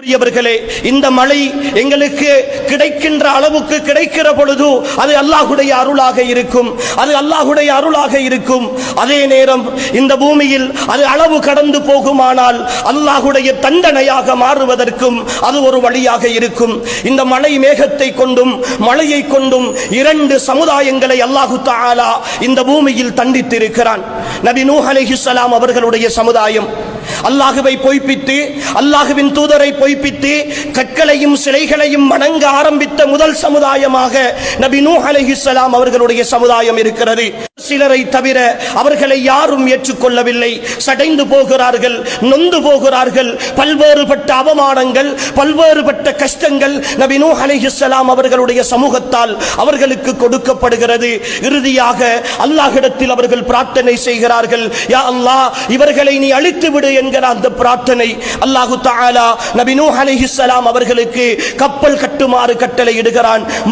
அன்புக்குரியவர்களே இந்த மழை எங்களுக்கு கிடைக்கின்ற அளவுக்கு கிடைக்கிற பொழுது அது அல்லாஹுடைய அருளாக இருக்கும். அது அல்லாஹுடைய அருளாக இருக்கும். அதே நேரம் இந்த பூமியில் அது அளவு கடந்து போகுமானால் அல்லாஹுடைய தண்டனையாக மாறுவதற்கும் அது ஒரு வழியாக இருக்கும். இந்த மழை மேகத்தை கொண்டும் மழையை கொண்டும் இரண்டு சமுதாயங்களை அல்லாஹு தாலா இந்த பூமியில் தண்டித்திருக்கிறான். நபி நூஹ் அலிஹிஸ்லாம் அவர்களுடைய சமுதாயம். அல்லாஹுவை பொய்ப்பித்து அல்லாஹுவின் தூதரை பொய்ப்பித்து கற்களையும் சிலைகளையும் வணங்க ஆரம்பித்த முதல் சமுதாயமாக நபி நூஹ் அலஹிஸ்லாம் அவர்களுடைய சமுதாயம் இருக்கிறது. சிலரை தவிர அவர்களை யாரும் ஏற்றுக்கொள்ளவில்லை. சடைந்து போகிறார்கள் நொந்து போகிறார்கள். பல்வேறுபட்ட அவமானங்கள் பல்வேறுபட்ட கஷ்டங்கள் நபி நூஹ் அவர்களுடைய சமூகத்தால் அவர்களுக்கு கொடுக்கப்படுகிறது. இறுதியாக அல்லாஹிடத்தில் அவர்கள் பிரார்த்தனை செய்கிறார்கள் யா அல்லாஹ் இவர்களை நீ அழித்து விடு என்கிற அந்த பிரார்த்தனை அல்லாஹு தாலா நபி நூஹ் அவர்களுக்கு கப்பல் கட்டுமாறு கட்டளை இடுகிறான்